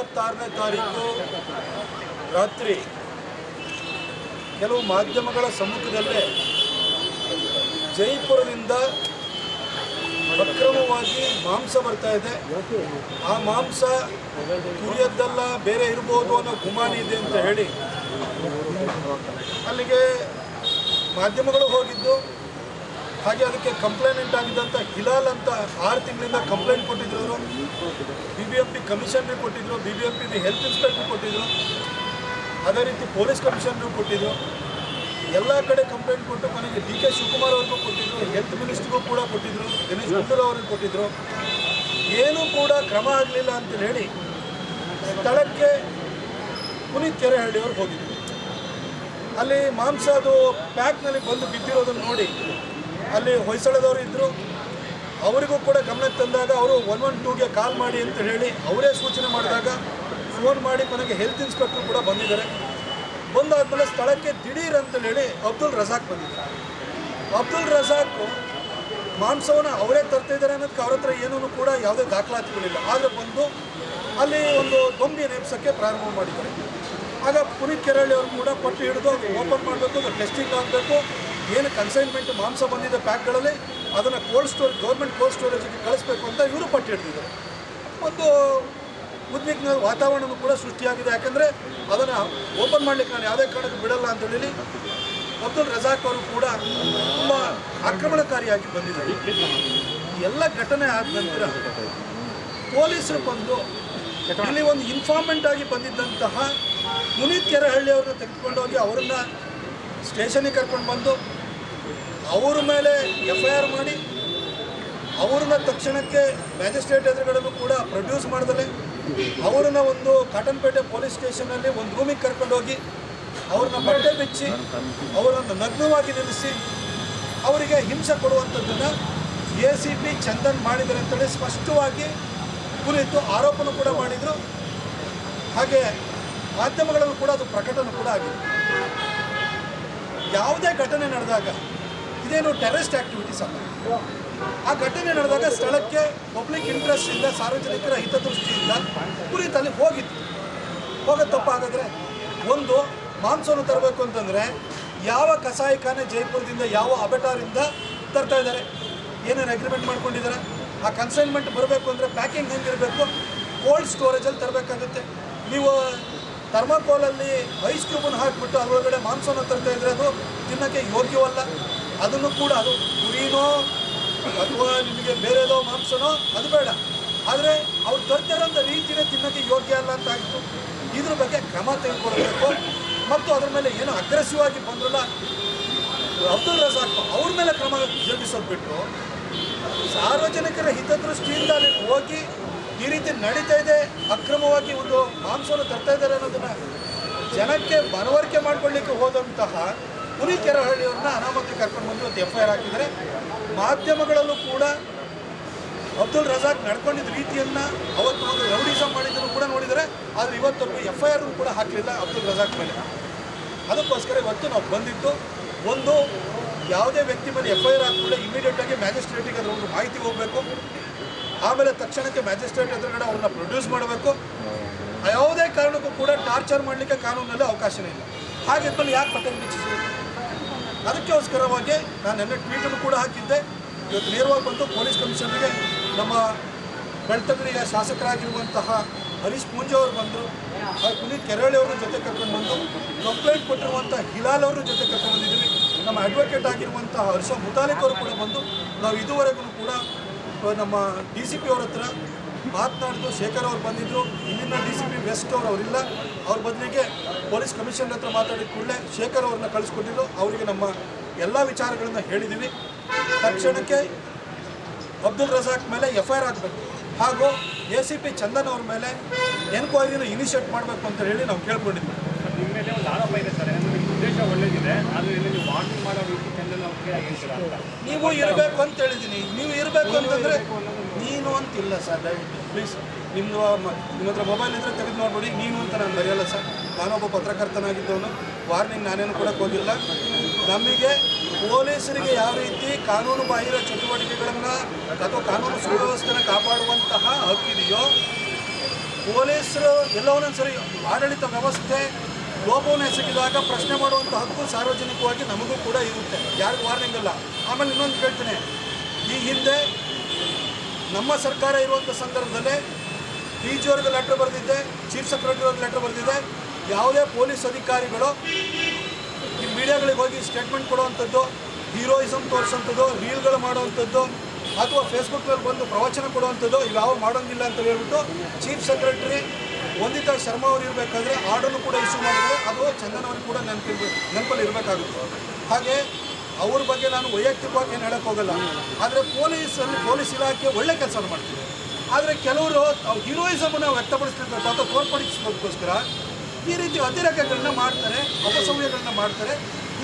ಇಪ್ಪತ್ತಾರನೇ ತಾರೀಕು ರಾತ್ರಿ ಕೆಲವು ಮಾಧ್ಯಮಗಳ ಸಮ್ಮುಖದಲ್ಲೇ ಜೈಪುರದಿಂದ ಅಕ್ರಮವಾಗಿ ಮಾಂಸ ಬರ್ತಾ ಇದೆ. ಆ ಮಾಂಸ ಕುರಿಯದ್ದೆಲ್ಲ ಬೇರೆ ಇರ್ಬೋದು ಅನ್ನೋ ಗುಮಾನಿ ಇದೆ ಅಂತ ಹೇಳಿ ಅಲ್ಲಿಗೆ ಮಾಧ್ಯಮಗಳು ಹೋಗಿದ್ದು. ಹಾಗೆ ಅದಕ್ಕೆ ಕಂಪ್ಲೇನೆಂಟ್ ಆಗಿದ್ದಂಥ ಹಿಲಾಲ್ ಅಂತ ಆರು ತಿಂಗಳಿಂದ ಕಂಪ್ಲೇಂಟ್ ಕೊಟ್ಟಿದ್ರು ಬಿ ಬಿ ಎಂ ಪಿ ಕಮಿಷನ್ಗೆ ಕೊಟ್ಟಿದ್ರು B B M P health inspector ಕೊಟ್ಟಿದ್ರು. ಅದೇ ರೀತಿ ಪೊಲೀಸ್ ಕಮಿಷನ್ಗೂ ಕೊಟ್ಟಿದ್ರು. ಎಲ್ಲ ಕಡೆ ಕಂಪ್ಲೇಂಟ್ ಕೊಟ್ಟು ಕೊನೆಗೆ ಡಿ ಕೆ ಶಿವಕುಮಾರ್ ಅವ್ರಿಗೂ ಕೊಟ್ಟಿದ್ರು ಹೆಲ್ತ್ ಮಿನಿಸ್ಟ್ರಿಗೂ ಕೂಡ ಕೊಟ್ಟಿದ್ರು, ದಿನೇಶ್ ಗುಂಡೂರಾವ್ ಅವ್ರಿಗೆ ಕೊಟ್ಟಿದ್ರು. ಏನೂ ಕೂಡ ಕ್ರಮ ಆಗಲಿಲ್ಲ ಅಂತ ಹೇಳಿ ಸ್ಥಳಕ್ಕೆ ಪುನೀತ್ ಕೆರೆಹಳ್ಳಿಯವ್ರು ಹೋಗಿದ್ರು. ಅಲ್ಲಿ ಮಾಂಸ ಅದು ಪ್ಯಾಕ್ನಲ್ಲಿ ಬಂದು ಬಿದ್ದಿರೋದನ್ನು ನೋಡಿ ಅಲ್ಲಿ ಹೊಯ್ಸಳದವರು ಇದ್ದರು ಅವರಿಗೂ ಕೂಡ ಗಮನಕ್ಕೆ ತಂದಾಗ ಅವರು ಒನ್ ಒನ್ ಟೂಗೆ ಕಾಲ್ ಮಾಡಿ ಅಂತ ಹೇಳಿ ಅವರೇ ಸೂಚನೆ ಮಾಡಿದಾಗ ಫೋನ್ ಮಾಡಿ ನನಗೆ ಹೆಲ್ತ್ ಇನ್ಸ್ಪೆಕ್ಟರ್ ಕೂಡ ಬಂದಿದ್ದಾರೆ. ಬಂದಾದಮೇಲೆ ಸ್ಥಳಕ್ಕೆ ದಿಢೀರ್ ಅಂತ ಹೇಳಿ ಅಬ್ದುಲ್ ರಜಾಕ್ ಬಂದಿದ್ದಾರೆ. ಅಬ್ದುಲ್ ರಜಾಕ್ ಮಾಂಸವನ್ನು ಅವರೇ ತರ್ತಿದ್ದಾರೆ ಅನ್ನೋದಕ್ಕೆ ಅವ್ರ ಹತ್ರ ಏನೂ ಕೂಡ ಯಾವುದೇ ದಾಖಲಾತಿಗಳಿಲ್ಲ. ಆದರೆ ಬಂದು ಅಲ್ಲಿ ಒಂದು ದೊಂಬಿ ನೆಪ್ಸೋಕ್ಕೆ ಪ್ರಾರಂಭ ಮಾಡಿದ್ದಾರೆ. ಆಗ ಪುನೀತ್ ಕೆರಳಿ ಅವರು ಕೂಡ ಪಟ್ಟು ಹಿಡಿದು ಓಪನ್ ಮಾಡಬೇಕು ಅದು ಟೆಸ್ಟಿಂಗ್ ಆಗಬೇಕು. ಏನು ಕನ್ಸೈನ್ಮೆಂಟ್ ಮಾಂಸ ಬಂದಿದ್ದ ಪ್ಯಾಕ್ಗಳಲ್ಲಿ ಅದನ್ನು ಕೋಲ್ಡ್ ಸ್ಟೋರೇಜ್ ಗೌರ್ಮೆಂಟ್ ಕೋಲ್ಡ್ ಸ್ಟೋರೇಜಿಗೆ ಕಳಿಸ್ಬೇಕು ಅಂತ ಇವರು ಪಟ್ಟಿ ಹಿಡಿದಿದ್ದಾರೆ ಒಂದು ಉದ್ವಿಗ್ನ ವಾತಾವರಣವೂ ಕೂಡ ಸೃಷ್ಟಿಯಾಗಿದೆ. ಯಾಕಂದರೆ ಅದನ್ನು ಓಪನ್ ಮಾಡಲಿಕ್ಕೆ ನಾನು ಯಾವುದೇ ಕಾರಣಕ್ಕೂ ಬಿಡಲ್ಲ ಅಂತ ಹೇಳಿ ಅಬ್ದುಲ್ ರಜಾಕ್ ಅವರು ಕೂಡ ತುಂಬ ಆಕ್ರಮಣಕಾರಿಯಾಗಿ ಬಂದಿದ್ದಾರೆ. ಎಲ್ಲ ಘಟನೆ ಆದ ನಂತರ ಪೊಲೀಸರು ಬಂದು ಇಲ್ಲಿ ಒಂದು ಇನ್ಫಾರ್ಮೆಂಟ್ ಆಗಿ ಬಂದಿದ್ದಂತಹ ಪುನೀತ್ ಕೆರೆಹಳ್ಳಿ ಅವ್ರನ್ನ ಅವರನ್ನ ಸ್ಟೇಷನಿಗೆ ಕರ್ಕೊಂಡು ಬಂದು ಅವ್ರ ಮೇಲೆ ಎಫ್ ಐ ಆರ್ ಮಾಡಿ ಅವ್ರನ್ನ ತಕ್ಷಣಕ್ಕೆ ಮ್ಯಾಜಿಸ್ಟ್ರೇಟ್ ಎದುರುಗಳಲ್ಲೂ ಕೂಡ ಪ್ರೊಡ್ಯೂಸ್ ಮಾಡ್ದಲೆ ಅವ್ರನ್ನ ಒಂದು ಕಾಟನ್ಪೇಟೆ ಪೊಲೀಸ್ ಸ್ಟೇಷನಲ್ಲಿ ಒಂದು ರೂಮಿಗೆ ಕರ್ಕೊಂಡು ಹೋಗಿ ಅವ್ರನ್ನ ಬಟ್ಟೆ ಬಿಚ್ಚಿ ಅವರನ್ನು ನಗ್ನವಾಗಿ ನಿಲ್ಲಿಸಿ ಅವರಿಗೆ ಹಿಂಸೆ ಕೊಡುವಂಥದ್ದನ್ನು ಎ ಸಿ ಪಿ ಚಂದನ್ ಮಾಡಿದ್ದಾರೆ ಅಂತೇಳಿ ಸ್ಪಷ್ಟವಾಗಿ ಕುರಿತು ಆರೋಪನೂ ಕೂಡ ಮಾಡಿದರು. ಹಾಗೆ ಮಾಧ್ಯಮಗಳಲ್ಲೂ ಕೂಡ ಅದು ಪ್ರಕಟಣೆ ಕೂಡ ಆಗಿದೆ. ಯಾವುದೇ ಘಟನೆ ನಡೆದಾಗ ಇದೇನು ಟೆರರಿಸ್ಟ್ ಆ್ಯಕ್ಟಿವಿಟೀಸ್ ಅಲ್ಲ ಆ ಘಟನೆ ನಡೆದಾಗ ಸ್ಥಳಕ್ಕೆ ಪಬ್ಲಿಕ್ ಇಂಟ್ರೆಸ್ಟಿಂದ ಸಾರ್ವಜನಿಕರ ಹಿತದೃಷ್ಟಿಯಿಂದ ಕುರಿತು ಅಲ್ಲಿ ಹೋಗಿತ್ತು ಹೋಗೋದು ತಪ್ಪಾಗಿದ್ರೆ ಒಂದು ಮಾಂಸವನ್ನು ತರಬೇಕು ಅಂತಂದರೆ ಯಾವ ಕಸಾಯಿಖಾನೆ ಜೈಪುರದಿಂದ, ಯಾವ ಅಬೆಟಾರಿಂದ ತರ್ತಾ ಇದ್ದಾರೆ? ಏನೇನು ಅಗ್ರಿಮೆಂಟ್ ಮಾಡ್ಕೊಂಡಿದ್ದಾರೆ? ಆ ಕನ್ಸೈನ್ಮೆಂಟ್ ಬರಬೇಕು ಅಂದರೆ ಪ್ಯಾಕಿಂಗ್ ಹೆಂಗಿರಬೇಕು? ಕೋಲ್ಡ್ ಸ್ಟೋರೇಜಲ್ಲಿ ತರಬೇಕಾಗುತ್ತೆ. ನೀವು ಥರ್ಮಾಕೋಲಲ್ಲಿ ಐಸ್ ಕ್ಯೂಬನ್ನು ಹಾಕಿಬಿಟ್ಟು ಅದರೊಳಗಡೆ ಮಾಂಸವನ್ನು ತರ್ತಾ ಇದ್ರೆ ಅದು ತಿನ್ನೋಕ್ಕೆ ಯೋಗ್ಯವಲ್ಲ. ಅದನ್ನು ಕೂಡ ಅದು ಕುರಿನೋ ಅಥವಾ ನಿಮಗೆ ಬೇರೆದೋ ಮಾಂಸನೋ ಅದು ಬೇಡ. ಆದರೆ ಅವ್ರು ತರ್ತಿರೋಂಥ ರೀತಿಯೇ ತಿನ್ನೋಕ್ಕೆ ಯೋಗ್ಯ ಅಲ್ಲ ಅಂತ ಆಗಿತ್ತು ಇದ್ರ ಬಗ್ಗೆ ಕ್ರಮ ತೆಗೆದುಕೊಳ್ಬೇಕು ಮತ್ತು ಅದ್ರ ಮೇಲೆ ಏನು ಅಗ್ರೆಸಿವ್ ಆಗಿ ಬಂದ್ರಲ್ಲ, ಅಬ್ದುಲ್ ರಜಾಕ್ ಅವ್ರ ಮೇಲೆ ಕ್ರಮ ಜರುಗಿಸೋದು ಬಿಟ್ಟು ಸಾರ್ವಜನಿಕರ ಹಿತದೃಷ್ಟಿಯಿಂದ ಅಲ್ಲಿ ಹೋಗಿ ಈ ರೀತಿ ನಡೀತಾ ಇದೆ, ಅಕ್ರಮವಾಗಿ ಒಂದು ಮಾಂಸವನ್ನು ತರ್ತಾ ಇದ್ದಾರೆ ಅನ್ನೋದನ್ನ ಜನಕ್ಕೆ ಮನವರಿಕೆ ಮಾಡ್ಕೊಳ್ಳಿಕ್ಕೆ ಹೋದಂತಹ ಪುನೀತ್ ಕೆರಹಳ್ಳಿಯವ್ರನ್ನ ಅನಾಮಕ್ಕೆ ಕರ್ಕೊಂಡು ಬಂದು ಇವತ್ತು ಎಫ್ ಐ ಆರ್ ಹಾಕಿದ್ದಾರೆ. ಮಾಧ್ಯಮಗಳಲ್ಲೂ ಕೂಡ ಅಬ್ದುಲ್ ರಜಾಕ್ ನಡ್ಕೊಂಡಿದ್ದ ರೀತಿಯನ್ನು ಅವತ್ತು ಒಂದು ರೌಡಿಸಮ್ ಮಾಡಿದ್ದನ್ನು ಕೂಡ ನೋಡಿದರೆ ಆದರೆ ಇವತ್ತೊಬ್ಬರು ಎಫ್ ಐ ಆರ್ ಕೂಡ ಹಾಕಲಿಲ್ಲ ಅಬ್ದುಲ್ ರಜಾಕ್ ಮೇಲೆ. ಅದಕ್ಕೋಸ್ಕರ ಇವತ್ತು ನಾವು ಬಂದಿದ್ದು, ಒಂದು ಯಾವುದೇ ವ್ಯಕ್ತಿ ಮೇಲೆ ಎಫ್ ಐ ಆರ್ ಹಾಕಿದ್ರೆ ಇಮಿಡಿಯೇಟಾಗಿ ಮ್ಯಾಜಿಸ್ಟ್ರೇಟಿಗೆ ಅದರ ಒಂದು ಮಾಹಿತಿ ಹೋಗಬೇಕು. ಆಮೇಲೆ ತಕ್ಷಣಕ್ಕೆ ಮ್ಯಾಜಿಸ್ಟ್ರೇಟ್ ಎದುರುಗಡೆ ಅವ್ರನ್ನ ಪ್ರೊಡ್ಯೂಸ್ ಮಾಡಬೇಕು. ಯಾವುದೇ ಕಾರಣಕ್ಕೂ ಕೂಡ ಟಾರ್ಚರ್ ಮಾಡಲಿಕ್ಕೆ ಕಾನೂನಲ್ಲಿ ಅವಕಾಶನೇ ಇಲ್ಲ. ಹಾಗೆ ಯಾಕೆ ಪಟ್ಟಣ ಬಿಚ್ಚಿಸಿದ್ರು ಅದಕ್ಕೋಸ್ಕರವಾಗಿ ನಾನು ನಿನ್ನೆ ಟ್ವೀಟನ್ನು ಕೂಡ ಹಾಕಿದ್ದೆ. ಇವತ್ತು ನೇರವಾಗಿ ಬಂದು ಪೊಲೀಸ್ ಕಮಿಷನರ್ಗೆ ನಮ್ಮ ಬೆಳ್ತಂಗಡಿಯ ಶಾಸಕರಾಗಿರುವಂತಹ ಹರೀಶ್ ಪೂಂಜೆ ಅವರು ಬಂದರು ಪುನೀತ್ ಕೆರಳಿ ಅವ್ರ ಜೊತೆ ಕರ್ಕೊಂಡು ಬಂದು ಕಂಪ್ಲೇಂಟ್ ಕೊಟ್ಟಿರುವಂಥ ಹಿಲಾಲ್ ಅವ್ರ ಜೊತೆ ಕರ್ಕೊಂಡು ಬಂದಿದ್ದೀವಿ ನಮ್ಮ ಅಡ್ವೊಕೇಟ್ ಆಗಿರುವಂತಹ ಹರ್ಷ ಮುತಾಲಿಕ್ ಅವರು ಕೂಡ ಬಂದು ನಾವು ಇದುವರೆಗೂ ಕೂಡ ನಮ್ಮ ಡಿ ಸಿ ಪಿ ಅವ್ರ ಹತ್ರ ಮಾತನಾಡಿದ್ದು ಶೇಖರ್ ಅವ್ರು ಬಂದಿದ್ದರು ಇಲ್ಲಿನ ಡಿ ಸಿ ಪಿ ವೆಸ್ಟ್ ಅವರು ಅವರಿಲ್ಲ. ಅವ್ರ ಬದಲಿಗೆ ಪೊಲೀಸ್ ಕಮಿಷನರ್ ಹತ್ರ ಮಾತಾಡಿದ ಕೂಡಲೇ ಶೇಖರ್ ಅವ್ರನ್ನ ಕಳಿಸ್ಕೊಟ್ಟಿದ್ದು ಅವರಿಗೆ ನಮ್ಮ ಎಲ್ಲ ವಿಚಾರಗಳನ್ನು ಹೇಳಿದ್ದೀವಿ ತಕ್ಷಣಕ್ಕೆ ಅಬ್ದುಲ್ ರಜಾಕ್ ಮೇಲೆ ಎಫ್ ಐ ಆರ್ ಆಗಬೇಕು. ಹಾಗೂ ಎ ಸಿ ಪಿ ಚಂದನ್ ಅವ್ರ ಮೇಲೆ ಎನ್ಕ್ವೈರಿನ ಇನಿಷಿಯೇಟ್ ಮಾಡಬೇಕು ಅಂತ ಹೇಳಿ ನಾವು ಕೇಳ್ಕೊಂಡಿದ್ವಿ. ನಿಮ್ಮ ಮೇಲೆ ಒಂದು ಆರೋಪ ಇದೆ ಸರ್. ನಿಮ್ಮ ಉದ್ದೇಶ ಒಳ್ಳೇದಿದೆ. ಆದರೆ ನೀವು ವಾರ್ನಿಂಗ್ ಮಾಡೋ ರೀತಿ ಚಂದನ್ ಅವ್ರಿಗೆ ಹೇಳ್ತೀರಾ ಅಂತ ನೀವು ಇರಬೇಕು ಅಂತ ಹೇಳಿದ್ದೀನಿ ನೀವು ಇರಬೇಕು ಅಂತಂದರೆ ನೀನು ಅಂತಿಲ್ಲ ಸರ್ ದಯವಿಟ್ಟು. ಪ್ಲೀಸ್ ನಿಮ್ಮದು ನಿಮ್ಮ ಹತ್ರ ಮೊಬೈಲ್ ಇದ್ದರೆ ತೆಗೆದು ನೋಡ್ಬಿಡಿ ನೀನು ಅಂತ ನಾನು ಬರೆಯಲ್ಲ ಸರ್. ನಾನೊಬ್ಬ ಪತ್ರಕರ್ತನಾಗಿದ್ದವನು. ವಾರ್ನಿಂಗ್ ನಾನೇನು ಕೂಡ ಹೋಗಿಲ್ಲ ನಮಗೆ ಪೊಲೀಸರಿಗೆ ಯಾವ ರೀತಿ ಕಾನೂನು ಬಾಹಿರ ಚಟುವಟಿಕೆಗಳನ್ನು ಅಥವಾ ಕಾನೂನು ಸುವ್ಯವಸ್ಥೆನ ಕಾಪಾಡುವಂತಹ ಹಕ್ಕಿದೆಯೋ ಪೊಲೀಸರು ಎಲ್ಲೋ ಒಂದೊಂದ್ಸರಿ ಆಡಳಿತ ವ್ಯವಸ್ಥೆ ಲೋಪವನ್ನು ಎಸಗಿದಾಗ ಪ್ರಶ್ನೆ ಮಾಡುವಂಥ ಹಕ್ಕು ಸಾರ್ವಜನಿಕವಾಗಿ ನಮಗೂ ಕೂಡ ಇರುತ್ತೆ. ಯಾರಿಗೂ ವಾರ್ನಿಂಗ್ ಅಲ್ಲ ಆಮೇಲೆ ಇನ್ನೊಂದು ಕೇಳ್ತೀನಿ. ಈ ಹಿಂದೆ ನಮ್ಮ ಸರ್ಕಾರ ಇರುವಂಥ ಸಂದರ್ಭದಲ್ಲೇ ಡಿ ಜಿ ಅವ್ರಿಗೆ ಲೆಟ್ರ್ ಬರೆದಿದ್ದೆ ಚೀಫ್ ಸೆಕ್ರೆಟರಿ ಅವ್ರಿಗೆ ಲೆಟ್ರ್ ಬರೆದಿದೆ ಯಾವುದೇ ಪೊಲೀಸ್ ಅಧಿಕಾರಿಗಳು ಈ ಮೀಡಿಯಾಗಳಿಗೆ ಹೋಗಿ ಸ್ಟೇಟ್ಮೆಂಟ್ ಕೊಡುವಂಥದ್ದು ಹೀರೋಯಿಸಮ್ ತೋರಿಸೋಂಥದ್ದು ರೀಲ್ಗಳು ಮಾಡುವಂಥದ್ದು, ಅಥವಾ ಫೇಸ್ಬುಕ್ನಲ್ಲಿ ಬಂದು ಪ್ರವಚನ ಕೊಡುವಂಥದ್ದು ಇವ್ಯಾವ ಮಾಡೋಂಗಿಲ್ಲ ಅಂತ ಹೇಳ್ಬಿಟ್ಟು ಚೀಫ್ ಸೆಕ್ರೆಟರಿ ವಂದಿತಾ ಶರ್ಮಾ ಅವರು ಇರಬೇಕಾದ್ರೆ ಆರ್ಡರ್ನು ಕೂಡ ಇಶ್ಯೂ ಮಾಡಿದರೆ ಅದು ಚಂದನವರು ಕೂಡ ನೆನಪಿರ್ಬೇಕು ನೆನಪಲ್ಲಿ ಇರಬೇಕಾಗುತ್ತೆ. ಹಾಗೆ ಅವ್ರ ಬಗ್ಗೆ ನಾನು ವೈಯಕ್ತಿಕವಾಗಿ ಏನು ಹೇಳಕ್ಕೆ ಹೋಗಲ್ಲ. ಆದರೆ ಪೊಲೀಸಲ್ಲಿ ಪೊಲೀಸ್ ಇಲಾಖೆ ಒಳ್ಳೆ ಕೆಲಸ ಮಾಡ್ತಿದೆ. ಆದರೆ ಕೆಲವರು ಹೀರೋಯಿಸಮನ್ನು ವ್ಯಕ್ತಪಡಿಸ್ತಿರ್ಬೇಕು ಅಥವಾ ತೋರ್ಪಡಿಸೋದಕ್ಕೋಸ್ಕರ ಈ ರೀತಿ ಅತಿರೇಕಗಳನ್ನ ಮಾಡ್ತಾರೆ ಅಪಸಮಯಗಳನ್ನ ಮಾಡ್ತಾರೆ.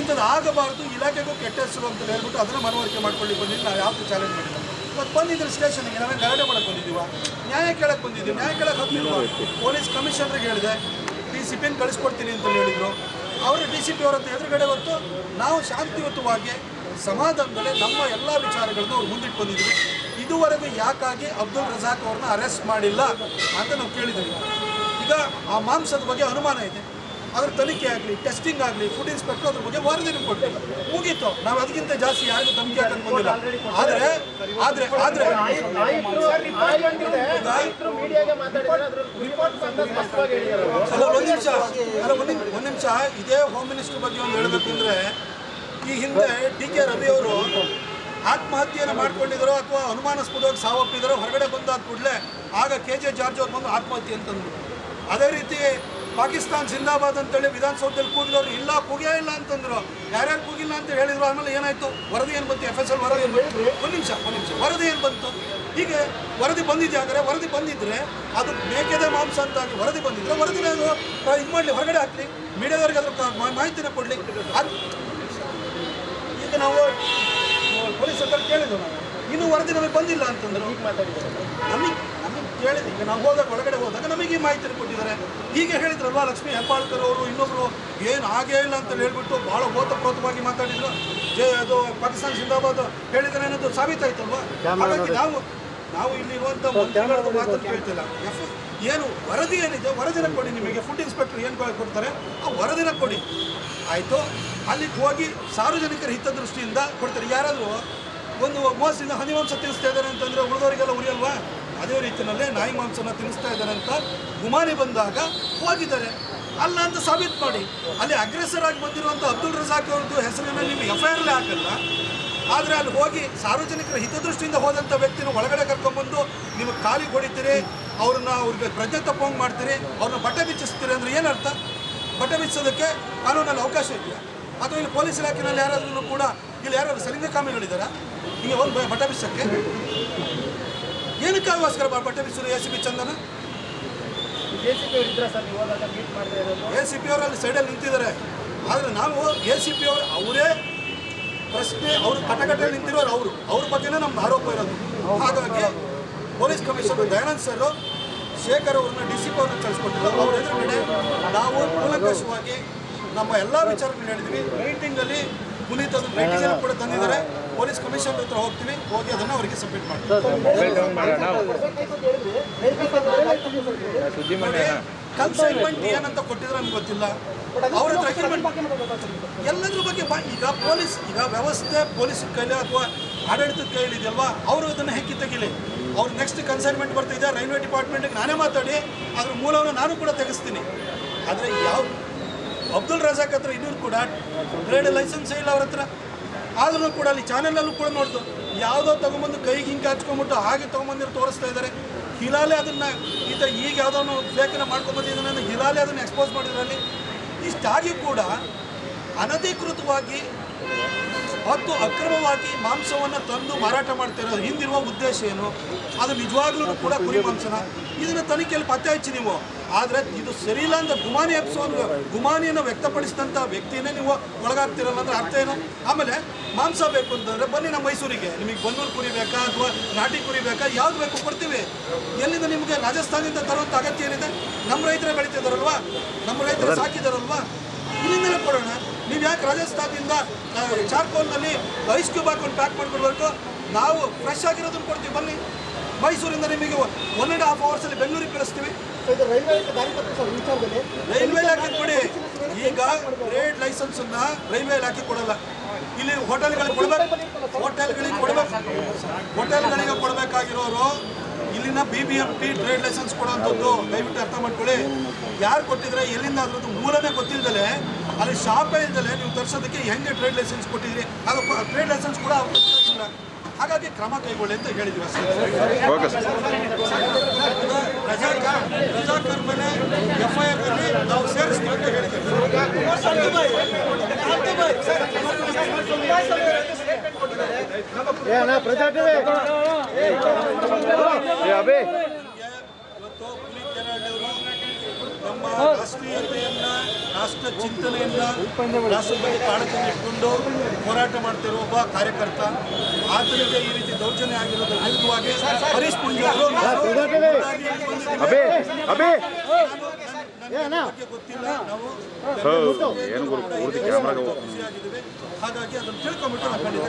ಇಂಥದ್ದು ಆಗಬಾರ್ದು, ಇಲಾಖೆಗೂ ಕೆಟ್ಟ ಹೆಸರು ಅಂತ ಹೇಳ್ಬಿಟ್ಟು ಅದನ್ನು ಮನವರಿಕೆ ಮಾಡ್ಕೊಳ್ಳಿ ಬಂದಿದ್ದು ನಾವು ಯಾವುದು ಚಾಲೆಂಜ್ ಮಾಡಿಲ್ಲ. ಮತ್ತು ಬಂದಿದ್ರೆ ಸ್ಟೇಷನ್ಗೆ ನಾವೇ ಗಲಾಟೆ ಮಾಡಕ್ಕೆ ಬಂದಿದ್ದೀವ? ನ್ಯಾಯ ಕೇಳಕ್ಕೆ ಬಂದಿದ್ದೀವಿ, ನ್ಯಾಯ ಕೇಳಕ್ಕೆ ಹೋಗ್ತಿಲ್ವ ಪೊಲೀಸ್ ಕಮಿಷನರ್ಗೆ ಹೇಳಿದೆ ಡಿ ಸಿ ಪಿನ ಕಳಿಸ್ಕೊಡ್ತೀನಿ ಅಂತ ಹೇಳಿದರು. ಅವರು ಡಿ ಸಿ ಪಿ ಅವರಂತ ಎದುರುಗಡೆ ಹೊತ್ತು ನಾವು ಶಾಂತಿಯುತವಾಗಿ ಸಮಾಧಾನದಲ್ಲಿ ನಮ್ಮ ಎಲ್ಲ ವಿಚಾರಗಳನ್ನು ಅವ್ರು ಮುಂದಿಟ್ಟು ಬಂದಿದ್ವಿ. ಇದುವರೆಗೂ ಯಾಕಾಗಿ ಅಬ್ದುಲ್ ರಜಾಕ್ ಅವ್ರನ್ನ ಅರೆಸ್ಟ್ ಮಾಡಿಲ್ಲ ಅಂತ ನಾವು ಕೇಳಿದ್ದೀವಿ. ಈಗ ಆ ಮಾಂಸದ ಬಗ್ಗೆ ಅನುಮಾನ ಇದೆ. ಅದ್ರ ತನಿಖೆ ಆಗಲಿ ಟೆಸ್ಟಿಂಗ್ ಆಗಲಿ ಫುಡ್ ಇನ್ಸ್ಪೆಕ್ಟರ್ ಅದ್ರ ಬಗ್ಗೆ ವರದಿನೂ ಕೊಟ್ಟು ಮುಗೀತು. ನಾವು ಅದಕ್ಕಿಂತ ಜಾಸ್ತಿ ಯಾರಿಗೂ ಧಮಕಿ ಹಾಕಕ್ಕೆ ಬಂದಿಲ್ಲ. ಆದರೆ ಆದರೆ ಆದರೆ ಅಲ್ಲ, ಒಂದು ನಿಮಿಷ ಒಂದು ಒಂದು ನಿಮಿಷ. ಇದೇ ಹೋಮ್ ಮಿನಿಸ್ಟರ್ ಬಗ್ಗೆ ಒಂದು ಹೇಳಬೇಕು ಅಂದರೆ, ಈ ಹಿಂದೆ ಡಿ ಕೆ ರವಿ ಅವರು ಆತ್ಮಹತ್ಯೆಯನ್ನು ಮಾಡ್ಕೊಂಡಿದ್ರು ಅಥವಾ ಅನುಮಾನಸ್ಪದವಾಗಿ ಸಾವಪ್ಪಿದ್ರು ಹೊರಗಡೆ ಬಂದಾದ ಕೂಡಲೇ ಆಗ ಕೆ ಜೆ ಜಾರ್ಜ್ ಅವ್ರು ಬಂದು ಆತ್ಮಹತ್ಯೆ ಅಂತಂದ್ರು ಅದೇ ರೀತಿ ಪಾಕಿಸ್ತಾನ್ ಜಿಂದಾಬಾದ್ ಅಂತೇಳಿ ವಿಧಾನಸೌಧದಲ್ಲಿ ಕೂಗಿದವರು ಇಲ್ಲ ಕೂಗೇ ಇಲ್ಲ ಅಂತಂದ್ರು. ಯಾರ್ಯಾರು ಕೂಗಿಲ್ಲ ಅಂತ ಹೇಳಿದ್ರು ಆಮೇಲೆ ಏನಾಯ್ತು? ವರದಿ ಏನು ಬಂತು? ಎಫ್ ಎಸ್ ಎಲ್ ವರದಿ ಏನು ಬಂತು? ಒಂದು ನಿಮಿಷ ಒಂದು ನಿಮಿಷ. ವರದಿ ಏನು ಬಂತು? ಹೀಗೆ ವರದಿ ಬಂದಿದೆ ಆದರೆ ವರದಿ ಬಂದಿದ್ರೆ ಅದು ಬೇಕೇದೇ ಮಾಂಸ ಅಂತಾಗಿ ವರದಿ ಬಂದಿದ್ರೆ ವರದಿನ ಅದು? ಇದು ಮಾಡಲಿ ಹೊರಗಡೆ ಹಾಕ್ಲಿ. ಮೀಡಿಯಾದವ್ರಿಗೆ ಅದ್ರ ಮಾಹಿತಿನ ಕೊಡಲಿ. ಅದು ಈಗ ನಾವು ಪೊಲೀಸ್ ಹತ್ರ ಕೇಳಿದ್ರು ನಾನು ಇನ್ನೂ ವರದಿ ನಮಗೆ ಬಂದಿಲ್ಲ ಅಂತಂದ್ರು. ನಮಗೆ ಕೇಳಿದ್ವಿ ಈಗ ನಾವು ಹೋದಾಗ ಒಳಗಡೆ ಹೋದಾಗ ನಮಗೆ ಈ ಮಾಹಿತಿಯನ್ನು ಕೊಟ್ಟಿದ್ದಾರೆ. ಹೀಗೆ ಹೇಳಿದ್ರಲ್ವಾ ಲಕ್ಷ್ಮೀ ಹೆಬ್ಬಾಳ್ಕರ್ ಅವರು ಇನ್ನೊಬ್ರು ಏನು ಆಗೇ ಇಲ್ಲ ಅಂತ ಹೇಳ್ಬಿಟ್ಟು ಭಾಳ ಓತಪ್ರೋತವಾಗಿ ಮಾತಾಡಿದ್ರು. ಜೆ ಅದು ಪಾಕಿಸ್ತಾನ ಸಿಂದಾಬಾದ್ ಹೇಳಿದ್ರೆ ಅನ್ನೋದು ಸಾಬೀತಾಯ್ತಲ್ವಾ? ಹಾಗಾಗಿ ನಾವು ನಾವು ಇಲ್ಲಿರುವಂಥ ಮಾತನ್ನು ಕೇಳ್ತಿಲ್ಲ. ಎಫ್ ಏನು ವರದಿ ಏನಿದೆ ವರದಿನ ಕೊಡಿ ನಿಮಗೆ. ಫುಡ್ ಇನ್ಸ್ಪೆಕ್ಟರ್ ಏನು ಕೊಡ್ತಾರೆ ಆ ವರದಿನ ಕೊಡಿ. ಆಯಿತು? ಅಲ್ಲಿಗೆ ಹೋಗಿ ಸಾರ್ವಜನಿಕರ ಹಿತದೃಷ್ಟಿಯಿಂದ ಕೊಡ್ತಾರೆ. ಯಾರಾದರೂ ಒಂದು ಮೋಸದಿಂದ ಹನಿವಂಶ ತಿನ್ನಿಸ್ತಾ ಇದ್ದಾರೆ ಅಂತಂದರೆ ಉಳಿದವರಿಗೆಲ್ಲ ಉರಿಯಲ್ವಾ? ಅದೇ ರೀತಿಯಲ್ಲೇ ನಾಯಿ ಮಾಂಸನ ತಿನ್ನಿಸ್ತಾ ಇದ್ದಾರೆ ಅಂತ ಗುಮಾನಿ ಬಂದಾಗ ಹೋಗಿದ್ದಾರೆ. ಅಲ್ಲ ಅಂತ ಸಾಬೀತು ಮಾಡಿ. ಅಲ್ಲಿ ಅಗ್ರೆಸರ್ ಆಗಿ ಬಂದಿರುವಂಥ ಅಬ್ದುಲ್ ರಜಾಕ್ ಅವ್ರದ್ದು ಹೆಸರಿನ ನೀವು ಎಫ್ ಐ ಆರ್ಲೇ ಹಾಕಲ್ಲ ಆದರೆ ಅಲ್ಲಿ ಹೋಗಿ ಸಾರ್ವಜನಿಕರ ಹಿತದೃಷ್ಟಿಯಿಂದ ಹೋದಂಥ ವ್ಯಕ್ತಿನ ಒಳಗಡೆ ಕರ್ಕೊಂಡ್ಬಂದು ನಿಮಗೆ ಕಾಲಿಗೆ ಹೊಡಿತೀರಿ, ಅವ್ರನ್ನ ಅವ್ರಿಗೆ ಪ್ರಜೆ ತಪ್ಪಂಗೆ ಮಾಡ್ತೀರಿ, ಅವ್ರನ್ನ ಬಟ್ಟೆ ಬಿಚ್ಚಿಸ್ತೀರಿ ಅಂದರೆ ಏನರ್ಥ ಬಟ್ಟೆ ಬಿಚ್ಚೋದಕ್ಕೆ ಕಾನೂನಲ್ಲಿ ಅವಕಾಶ ಇದೆಯಾ? ಅಥವಾ ಇಲ್ಲಿ ಪೊಲೀಸ್ ಇಲಾಖೆಯಲ್ಲಿ ಯಾರಾದ್ರೂ ಕೂಡ ಇಲ್ಲಿ ಯಾರಾದ್ರು ಸಲಿಂಗಕಾಮಿಗಳಿದ್ದಾರಾ ಹಿಂಗೆ ಒಂದು ಬಟ್ಟೆ ಬಿಚ್ಚಕ್ಕೆ ಏನಕ್ಕಾಗೋಸ್ಕರ ಬ- ಬಟ್ಟೆ ಬಿಚ್ಚೋದು A C P Chandana? A C P ಅವರು ಅಲ್ಲಿ ಸೈಡಲ್ಲಿ ನಿಂತಿದ್ದಾರೆ. ಆದರೆ ನಾವು ಎ ಸಿ ಪಿ ಅವರು ಅವರೇ ಪ್ರಶ್ನೆ ಅವರು ಕಟಕಟಲ್ಲಿ ನಿಂತಿರೋರು ಅವರು. ಅವ್ರ ಬಗ್ಗೆನೇ ನಮ್ಮ ಆರೋಪ ಇರೋದು. ಹಾಗಾಗಿ police commissioner Dayanand sir Shekhar ಅವ್ರನ್ನ ಡಿ ಸಿ ಪಿ ಅವ್ರನ್ನ ಕಳಿಸ್ಕೊಟ್ಟಿಲ್ಲ ಅವ್ರ ಎದುರುಗಡೆ ನಾವು ಕೂಲಂಕಷವಾಗಿ ನಮ್ಮ ಎಲ್ಲ ವಿಚಾರಗಳನ್ನ ಹೇಳಿದ್ವಿ. ಮೀಟಿಂಗಲ್ಲಿ ಪುನೀತ್ ಅದು ಮೀಟಿಂಗಲ್ಲಿ ಕೂಡ ತಂದಿದ್ದಾರೆ. ಪೊಲೀಸ್ ಕಮಿಷನರ್ ಹತ್ರ ಹೋಗ್ತೀವಿ ಹೋಗಿ ಅದನ್ನು ಅವರಿಗೆ ಸಬ್ಮಿಟ್ ಮಾಡ್ತೀವಿ ಕನ್ಸೈನ್ಮೆಂಟ್ ಏನಂತ ಕೊಟ್ಟಿದ್ರೆ ನಮ್ಗೆ ಗೊತ್ತಿಲ್ಲ ಅವ್ರ ಹತ್ರ ಎಲ್ಲದ್ರ ಬಗ್ಗೆ ಈಗ ಪೊಲೀಸ್ ಈಗ ವ್ಯವಸ್ಥೆ ಪೊಲೀಸ್ ಕೈಲಿ ಅಥವಾ ಆಡಳಿತದ ಕೈಲಿ ಇದೆಯಲ್ವಾ ಅವರು ಅದನ್ನು ಹೆಕ್ಕಿ ತೆಗಿಲಿ ಅವ್ರು ನೆಕ್ಸ್ಟ್ ಕನ್ಸೈನ್ಮೆಂಟ್ ಬರ್ತಿದೆ ರೈಲ್ವೆ ಡಿಪಾರ್ಟ್ಮೆಂಟ್ಗೆ ನಾನೇ ಮಾತಾಡಿ ಅದ್ರ ಮೂಲವನ್ನು ನಾನು ಕೂಡ ತೆಗೆಸ್ತೀನಿ ಆದರೆ ಯಾವ ಅಬ್ದುಲ್ ರಜಾಕ್ ಹತ್ರ ಇನ್ನೂ ಕೂಡ ಟ್ರೇಡ್ ಲೈಸೆನ್ಸ್ ಇಲ್ಲ ಅವ್ರ ಹತ್ರ ಆದ್ರೂ ಕೂಡ ಅಲ್ಲಿ ಚಾನೆಲಲ್ಲೂ ಕೂಡ ನೋಡ್ತು ಯಾವುದೋ ತೊಗೊಂಬಂದು ಕೈಗೆ ಹಿಂಗೆ ಹಚ್ಕೊಂಬಿಟ್ಟು ಹಾಗೆ ತೊಗೊಂಬಂದಿರೋ ತೋರಿಸ್ತಾ ಇದ್ದಾರೆ ಹಿಲಾಲೆ ಅದನ್ನು ಈತ ಈಗ ಯಾವುದೋ ಫೇಕನ್ನು ಮಾಡ್ಕೊಂಬಂದಿದ್ದಾನೆ ಹಿಲಾಲೆ ಅದನ್ನು ಎಕ್ಸ್ಪೋಸ್ ಮಾಡಿದ್ರಲ್ಲಿ. ಇಷ್ಟಾಗಿ ಕೂಡ ಅನಧಿಕೃತವಾಗಿ ಮತ್ತು ಅಕ್ರಮವಾಗಿ ಮಾಂಸವನ್ನು ತಂದು ಮಾರಾಟ ಮಾಡ್ತಿರೋದು ಹಿಂದಿರುವ ಉದ್ದೇಶ ಏನು? ಅದು ನಿಜವಾಗ್ಲೂ ಕೂಡ ಕುರಿ ಮಾಂಸನ. ಇದನ್ನು ತನಿಖೆಯಲ್ಲಿ ಪತ್ತೆ ಹಚ್ಚಿ ನೀವು. ಆದರೆ ಇದು ಸರಿಯಿಲ್ಲ ಅಂತ ಗುಮಾನಿ ಎಪ್ಸೋನು ಗುಮಾನಿಯನ್ನು ವ್ಯಕ್ತಪಡಿಸಿದಂಥ ವ್ಯಕ್ತಿನೇ ನೀವು ಒಳಗಾಗ್ತಿರಲ್ಲ ಅಂದರೆ ಅರ್ಥ ಏನು? ಆಮೇಲೆ ಮಾಂಸ ಬೇಕು ಅಂತಂದರೆ ಬನ್ನಿ ನಮ್ಮ ಮೈಸೂರಿಗೆ. ನಿಮಗೆ ಬನ್ನೂರು ಕುರಿ ಬೇಕಾ ಅಥವಾ ನಾಟಿ ಕುರಿ ಬೇಕಾ? ಯಾವ್ದು ಬೇಕು ಕೊಡ್ತೀವಿ. ಎಲ್ಲಿಂದ ನಿಮಗೆ ರಾಜಸ್ಥಾನದಿಂದ ತರುವಂಥ ಅಗತ್ಯ ಏನಿದೆ? ನಮ್ಮ ರೈತರೇ ಬೆಳೀತಿದಾರಲ್ವಾ? ನಮ್ಮ ರೈತರು ಸಾಕಿದಾರಲ್ವಾ? ಇಲ್ಲಿಂದಲೇ ಕೊಡೋಣ. ನೀವು ಯಾಕೆ ರಾಜಸ್ಥಾನದಿಂದ ಚಾರ್ಕೋಲ್ನಲ್ಲಿ ಐಸ್ ಕ್ಯೂಬ್ ಹಾಕೊಂಡು ಪ್ಯಾಕ್ ಮಾಡ್ಕೊಡ್ಬೇಕು ನಾವು ಫ್ರೆಶ್ ಆಗಿರೋದನ್ನು ಕೊಡ್ತೀವಿ ಬನ್ನಿ. ಮೈಸೂರಿಂದ ನಿಮಗೆ ಒನ್ ಆ್ಯಂಡ್ ಹಾಫ್ ಅವರ್ಸಲ್ಲಿ ಬೆಂಗಳೂರಿಗೆ ಕಳಿಸ್ತೀವಿ. ರೈಲ್ವೆ ಇಲಾಖೆ ಕೊಡಿ. ಈಗ ಟ್ರೇಡ್ ಲೈಸೆನ್ಸನ್ನ ರೈಲ್ವೆ ಇಲಾಖೆ ಕೊಡಲ್ಲ. ಇಲ್ಲಿ ಹೋಟೆಲ್ಗಳಿಗೆ ಕೊಡಬೇಕು. ಹೋಟೆಲ್ಗಳಿಗೆ ಕೊಡಬೇಕು. ಹೋಟೆಲ್ಗಳಿಗೆ ಕೊಡಬೇಕಾಗಿರೋರು ಇಲ್ಲಿನ B B M P trade licence ಕೊಡೋಂಥದ್ದು ದಯವಿಟ್ಟು ಅರ್ಥ ಮಾಡ್ಕೊಳ್ಳಿ. ಯಾರು ಕೊಟ್ಟಿದ್ರೆ ಎಲ್ಲಿಂದ ಅದ್ರದ್ದು ಮೂಲನೇ ಗೊತ್ತಿಲ್ದಲೆ ಅಲ್ಲಿ ಶಾಪೇ ಇಲ್ದಲೇ ನೀವು ತರಿಸೋದಕ್ಕೆ ಹೆಂಗೆ ಟ್ರೇಡ್ ಲೈಸೆನ್ಸ್ ಕೊಟ್ಟಿದ್ರಿ ಅದು ಟ್ರೇಡ್ ಲೈಸೆನ್ಸ್ ಕೂಡ ಅವ್ರು ಹಾಗಾಗಿ ಕ್ರಮ ಕೈಗೊಳ್ಳಿ ಅಂತ ಹೇಳಿದ್ವಿ ಸರ್ ರಜಾ ರಜಾ ಕರ್ಮನೆ ಎಫ್ ಐ ಆರ್ನಲ್ಲಿ ನಾವು ಸೇರಿಸ್ತೀವಿ ಅಂತ ಹೇಳಿದ್ದೇವೆ ಇವತ್ತು ಪುನೀತ್ ಅವರು ನಮ್ಮ ರಾಷ್ಟ್ರೀಯತೆಯನ್ನ ರಾಷ್ಟ್ರ ಚಿಂತನೆಯಿಂದ ರಾಷ್ಟ್ರದ ಬಗ್ಗೆ ಕಾಳಜಿಯನ್ನು ಇಟ್ಕೊಂಡು ಹೋರಾಟ ಮಾಡ್ತಿರೋ ಒಬ್ಬ ಕಾರ್ಯಕರ್ತ. ಆತನಿಗೆ ಈ ರೀತಿ ದೌರ್ಜನ್ಯ ಆಗಿರೋದ್ರ ವಿರುದ್ಧವಾಗಿ ಹರೀಶ್ ಪುಂಜಾರು ಗೊತ್ತಿಲ್ಲ ನಾವು ಖುಷಿಯಾಗಿದ್ದೀವಿ ಹಾಗಾಗಿ ಅದನ್ನು ತಿಳ್ಕೊಂಬಿಟ್ಟು ನಾವು ಖಂಡಿತ.